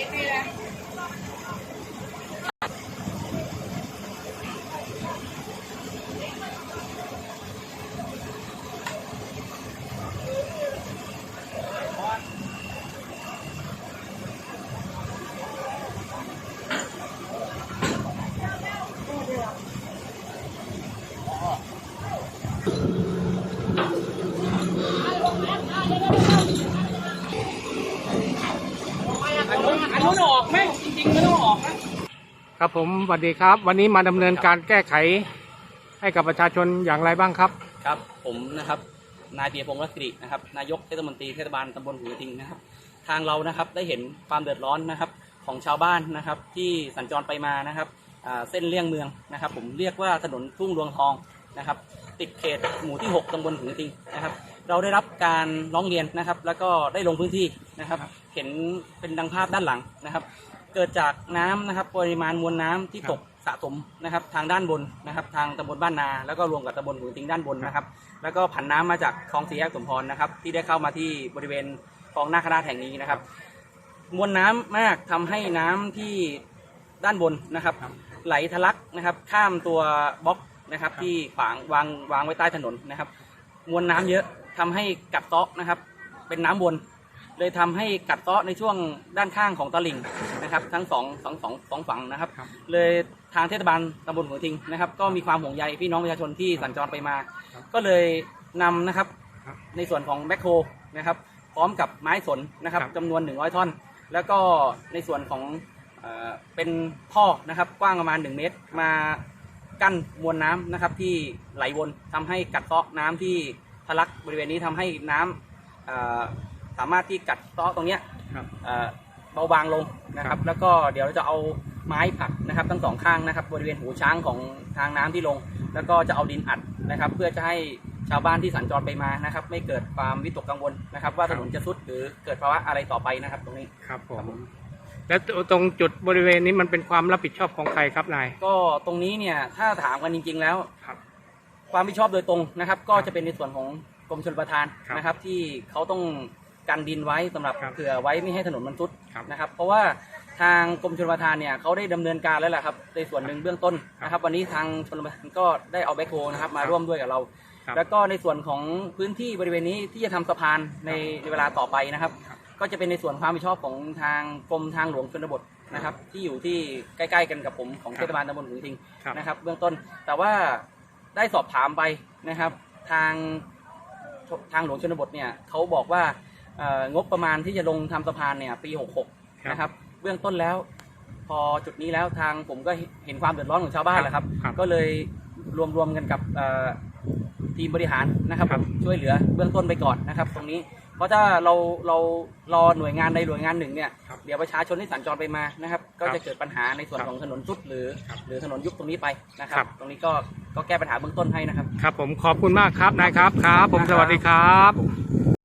Primera. อันนู้นออกไหมจริงๆไม่ต้องออกนะครับผมสวัสดีครับ วันนี้มาดำเนินการแก้ไขให้กับประชาชนอย่างไรบ้างครับครับ ผมนะครับนายเปียพงศ์รัตนสิรินะครับนายกเทศมนตรีเทศบาลตำบลหูกระทิงนะครับ ทางเรานะครับได้เห็นความเดือดร้อนนะครับของชาวบ้านนะครับ ที่สัญจรไปมานะครับเส้นเลี่ยงเมืองนะครับ ผมเรียกว่าถนนทุ่งรวงทองนะครับ ติดเขตหมู่ที่ 6ตำบลหูกระทิงนะครับ เราได้รับการร้องเรียนนะครับ แล้วก็ได้ลงพื้นที่นะครับ เห็นเป็นดังภาพด้านหลังนะครับ เกิดจากน้ำนะครับปริมาณมวลน้ำที่ตกสะสมนะครับ ทางด้านบนนะครับ ทางตำบลบ้านนา แล้วก็รวมกับตำบลหูติงด้านบนนะครับ แล้วก็ผันน้ำมาจากคลองสีแยกสมพรนะครับ ที่ได้เข้ามาที่บริเวณคลองนาคราชแห่งนี้นะครับ มวลน้ำมากทำให้น้ำที่ด้านบนนะครับ ไหลทะลักนะครับ ข้ามตัวบล็อกนะครับ ที่ขวางวางวางไว้ใต้ถนนนะครับ มวลน้ำเยอะ ทำให้กัดเซาะนะครับ เป็นน้ำวนเลยทำให้กัดเซาะในช่วงด้านข้างของตลิ่งนะครับ ทั้งสองสองสองสองฝั่งนะครับครับ เลยทางเทศบาลตำบลหัวทิงนะครับ ก็มีความห่วงใยพี่น้องประชาชนที่สัญจรไปมาครับก็เลยนำนะครับครับในส่วนของแบ็คโฮนะครับ พร้อมกับไม้สนนะครับครับจำนวน 100 ท่อน แล้วก็ในส่วนของเอ่อเป็นท่อนะครับกว้างประมาณ 1 เมตร มากั้นมวลน้ำนะครับที่ไหลวนทำให้กัดเซาะน้ำที่ทะลักบริเวณนี้ทำให้น้ำเอ่อสามารถที่กัดเซาะตรงเนี้ยครับเอ่อเบาบางลงนะคครัรับบแล้วก็เดี๋ยวเราจะเอาไม้ผลักนะครับ ทั้งสองข้างนะครับ บริเวณหูช้างของทางน้ำที่ลง แล้วก็จะเอาดินอัดนะครับ เพื่อจะให้ชาวบ้านที่สัญจรไปมานะครับ ไม่เกิดความวิตกกังวลนะครับ ว่าถนนจะทรุดหรือเกิดภาวะอะไรต่อไปนะครับ ตรงนี้ครับผครับมผมแล้วตรงจุดบริเวณนี้มันเป็นความรับผิดชอบของใครครับนายก็ตรงนี้เนี่ยถ้าถามกันจริง ๆ แล้ว ครับความผิดชอบโดยตรงนะครับ ก็จะเป็นในส่วนของกรมชลประทานครับนะครับ ที่เขาต้องกันดินไว้สำหรับครับเผื่อไว้ไม่ให้ถนนมันทรุดครับนะครับ เพราะว่าทางกรมชลประทานเนี่ยเขาได้ดำเนินการแล้วแหละครับ ในส่วนหนึ่งเบื้องต้นนะครับ วันนี้ทางชลประทานก็ได้เอาแบ็คโฮนะครับมาครับร่วมด้วยกับเรา ครับแล้วก็ในส่วนของพื้นที่บริเวณนี้ที่จะทำสะพานในในเวลาต่อไปนะครับ ครับ ก็จะเป็นในส่วนความรับผิดชอบของทางกรมทางหลวงชนบทนะครับ ที่อยู่ที่ใกล้ ๆ กันกับผมของครับเทศบาลตำบลหูทิง ครับ นะครับเบื้องต้นแต่ว่า ได้สอบถามไปนะครับ ทางทางหลวงชนบทเนี่ยเขาบอกว่าเอ่องบประมาณที่จะลงทำสะพานเนี่ยปี66นะครับ เบื้องต้นแล้ว พอจุดนี้แล้วทางผมก็เห็นความเดือดร้อนของชาวบ้านแหละครับครับก็เลยรวมรวมกันกับเอ่อทีมบริหารนะครับครับผมช่วยเหลือเบื้องต้นไปก่อนนะครับ ตรงนี้ เพราะถ้าเราเรารอหน่วยงานใดหน่วยงานหนึ่งเนี่ยครับเดี๋ยวประชาชนที่สัญจรไปมานะครับ ก็ครับจะเกิดปัญหาในส่วนครับของถนนสุดหรือครับหรือถนนยุบตรงนี้ไปนะครัครับบตรงนี้ก็ ก็แก้ปัญหาเบื้องต้นให้นะครับ ครับผมขอบคุณมากครับนายครับครับ ผมสวัสดีครับ